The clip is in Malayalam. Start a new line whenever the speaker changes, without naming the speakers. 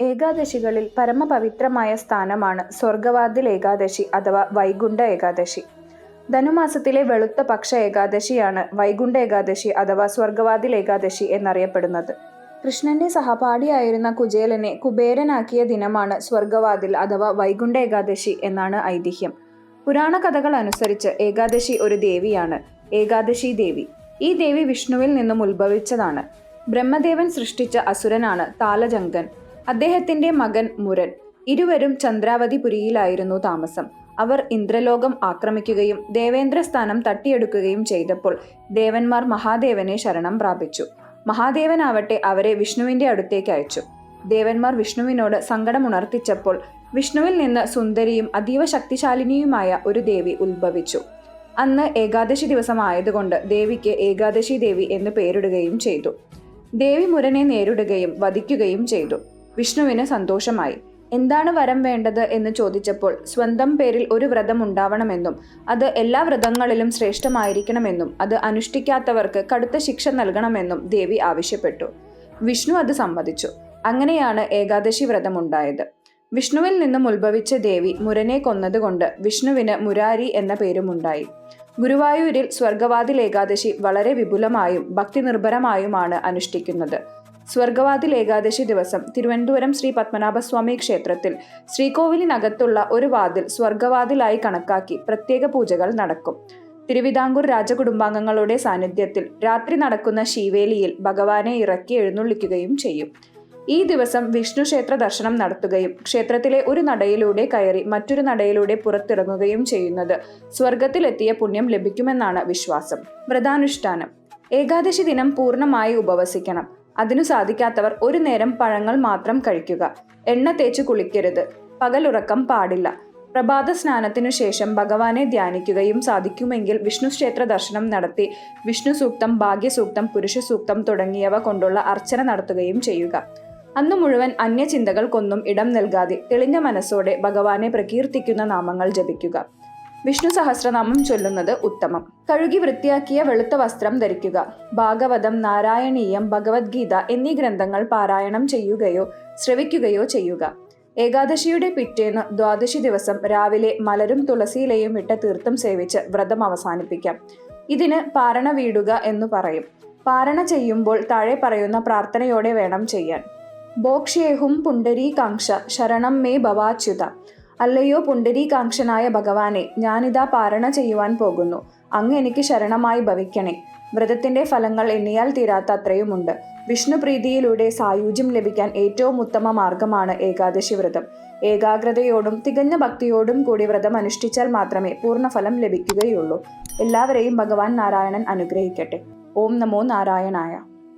ഏകാദശികളിൽ പരമപവിത്രമായ സ്ഥാനമാണ് സ്വർഗവാതിൽ ഏകാദശി അഥവാ വൈകുണ്ഠ ഏകാദശി. ധനുമാസത്തിലെ വെളുത്ത പക്ഷ ഏകാദശിയാണ് വൈകുണ്ഠ ഏകാദശി അഥവാ സ്വർഗവാതിൽ ഏകാദശി എന്നറിയപ്പെടുന്നത്. കൃഷ്ണന്റെ സഹപാഠിയായിരുന്ന കുചേലനെ കുബേരനാക്കിയ ദിനമാണ് സ്വർഗവാതിൽ അഥവാ വൈകുണ്ഠ ഏകാദശി എന്നാണ് ഐതിഹ്യം. പുരാണ കഥകൾ അനുസരിച്ച് ഏകാദശി ഒരു ദേവിയാണ് ഏകാദശി ദേവി. ഈ ദേവി വിഷ്ണുവിൽ നിന്നും ഉത്ഭവിച്ചതാണ്. ബ്രഹ്മദേവൻ സൃഷ്ടിച്ച അസുരനാണ് താലജങ്കൻ. അദ്ദേഹത്തിന്റെ മകൻ മുരൻ. ഇരുവരും ചന്ദ്രാവതിപുരിയിലായിരുന്നു താമസം. അവർ ഇന്ദ്രലോകം ആക്രമിക്കുകയും ദേവേന്ദ്ര സ്ഥാനം തട്ടിയെടുക്കുകയും ചെയ്തപ്പോൾ ദേവന്മാർ മഹാദേവനെ ശരണം പ്രാപിച്ചു. മഹാദേവനാവട്ടെ അവരെ വിഷ്ണുവിന്റെ അടുത്തേക്ക് അയച്ചു. ദേവന്മാർ വിഷ്ണുവിനോട് സങ്കടമുണർത്തിച്ചപ്പോൾ വിഷ്ണുവിൽ നിന്ന് സുന്ദരിയും അതീവ ശക്തിശാലിനിയുമായ ഒരു ദേവി ഉത്ഭവിച്ചു. അന്ന് ഏകാദശി ദിവസമായതുകൊണ്ട് ദേവിക്ക് ഏകാദശി ദേവി എന്ന് പേരിടുകയും ചെയ്തു. ദേവി മുരനെ നേരിടുകയും വധിക്കുകയും ചെയ്തു. വിഷ്ണുവിന് സന്തോഷമായി. എന്താണ് വരം വേണ്ടത്? എന്ന് ചോദിച്ചപ്പോൾ സ്വന്തം പേരിൽ ഒരു വ്രതം ഉണ്ടാവണമെന്നും അത് എല്ലാ വ്രതങ്ങളിലും ശ്രേഷ്ഠമായിരിക്കണമെന്നും അത് അനുഷ്ഠിക്കാത്തവർക്ക് കടുത്ത ശിക്ഷ നൽകണമെന്നും ദേവി ആവശ്യപ്പെട്ടു. വിഷ്ണു അത് സമ്മതിച്ചു. അങ്ങനെയാണ് ഏകാദശി വ്രതമുണ്ടായത്. വിഷ്ണുവിൽ നിന്നും ഉത്ഭവിച്ച ദേവി മുരനെ കൊന്നതുകൊണ്ട് വിഷ്ണുവിന് മുരാരി എന്ന പേരുമുണ്ടായി. ഗുരുവായൂരിൽ സ്വർഗവാതിൽ ഏകാദശി വളരെ വിപുലമായും ഭക്തി നിർഭരമായുമാണ് അനുഷ്ഠിക്കുന്നത്. സ്വർഗവാതിൽ ഏകാദശി ദിവസം തിരുവനന്തപുരം ശ്രീ പത്മനാഭസ്വാമി ക്ഷേത്രത്തിൽ ശ്രീകോവിലിനകത്തുള്ള ഒരു വാതിൽ സ്വർഗവാതിലായി കണക്കാക്കി പ്രത്യേക പൂജകൾ നടക്കും. തിരുവിതാംകൂർ രാജകുടുംബാംഗങ്ങളുടെ സാന്നിധ്യത്തിൽ രാത്രി നടക്കുന്ന ശീവേലിയിൽ ഭഗവാനെ ഇറക്കി എഴുന്നള്ളിക്കുകയും ചെയ്യും. ഈ ദിവസം വിഷ്ണു ക്ഷേത്ര ദർശനം നടത്തുകയും ക്ഷേത്രത്തിലെ ഒരു നടയിലൂടെ കയറി മറ്റൊരു നടയിലൂടെ പുറത്തിറങ്ങുകയും ചെയ്യുന്നത് സ്വർഗത്തിലെത്തിയ പുണ്യം ലഭിക്കുമെന്നാണ് വിശ്വാസം. വ്രതാനുഷ്ഠാനം. ഏകാദശി ദിനം പൂർണമായി ഉപവസിക്കണം. അതിനു സാധിക്കാത്തവർ ഒരു നേരം പഴങ്ങൾ മാത്രം കഴിക്കുക. എണ്ണ തേച്ച് കുളിക്കരുത്. പകലുറക്കം പാടില്ല. പ്രഭാത സ്നാനത്തിനു ശേഷം ഭഗവാനെ ധ്യാനിക്കുകയും സാധിക്കുമെങ്കിൽ വിഷ്ണു ക്ഷേത്ര ദർശനം നടത്തി വിഷ്ണു സൂക്തം ഭാഗ്യസൂക്തം പുരുഷ സൂക്തം തുടങ്ങിയവ കൊണ്ടുള്ള അർച്ചന നടത്തുകയും ചെയ്യുക. അന്നു മുഴുവൻ അന്യചിന്തകൾക്കൊന്നും ഇടം നൽകാതെ തെളിഞ്ഞ മനസ്സോടെ ഭഗവാനെ പ്രകീർത്തിക്കുന്ന നാമങ്ങൾ ജപിക്കുക. വിഷ്ണു സഹസ്രനാമം ചൊല്ലുന്നത് ഉത്തമം. കഴുകി വൃത്തിയാക്കിയ വെളുത്ത വസ്ത്രം ധരിക്കുക. ഭാഗവതം നാരായണീയം ഭഗവത്ഗീത എന്നീ ഗ്രന്ഥങ്ങൾ പാരായണം ചെയ്യുകയോ ശ്രവിക്കുകയോ ചെയ്യുക. ഏകാദശിയുടെ പിറ്റേന്ന് ദ്വാദശി ദിവസം രാവിലെ മലരും തുളസിയിലയും ഇട്ട തീർത്ഥം സേവിച്ച് വ്രതം അവസാനിപ്പിക്കാം. ഇതിന് പാരണ വീടുക എന്ന് പറയും. പാരണ ചെയ്യുമ്പോൾ താഴെ പറയുന്ന പ്രാർത്ഥനയോടെ വേണം ചെയ്യാൻ. ബോക്ഷേഹും പുണ്ടരീകാംക്ഷ ശരണം മേ ഭവാച്യുത. അല്ലയോ പുണ്ടരീകാംക്ഷനായ ഭഗവാനെ ഞാനിതാ പാരണ ചെയ്യുവാൻ പോകുന്നു. അങ്ങ് എനിക്ക് ശരണമായി ഭവിക്കണേ. വ്രതത്തിന്റെ ഫലങ്ങൾ എണ്ണിയാൽ തീരാത്ത അത്രയുമുണ്ട്. വിഷ്ണുപ്രീതിയിലൂടെ സായുജ്യം ലഭിക്കാൻ ഏറ്റവും ഉത്തമ മാർഗമാണ് ഏകാദശി വ്രതം. ഏകാഗ്രതയോടും തികഞ്ഞ ഭക്തിയോടും കൂടി വ്രതം അനുഷ്ഠിച്ചാൽ മാത്രമേ പൂർണഫലം ലഭിക്കുകയുള്ളൂ. എല്ലാവരെയും ഭഗവാൻ നാരായണൻ അനുഗ്രഹിക്കട്ടെ. ഓം നമോ നാരായണായ.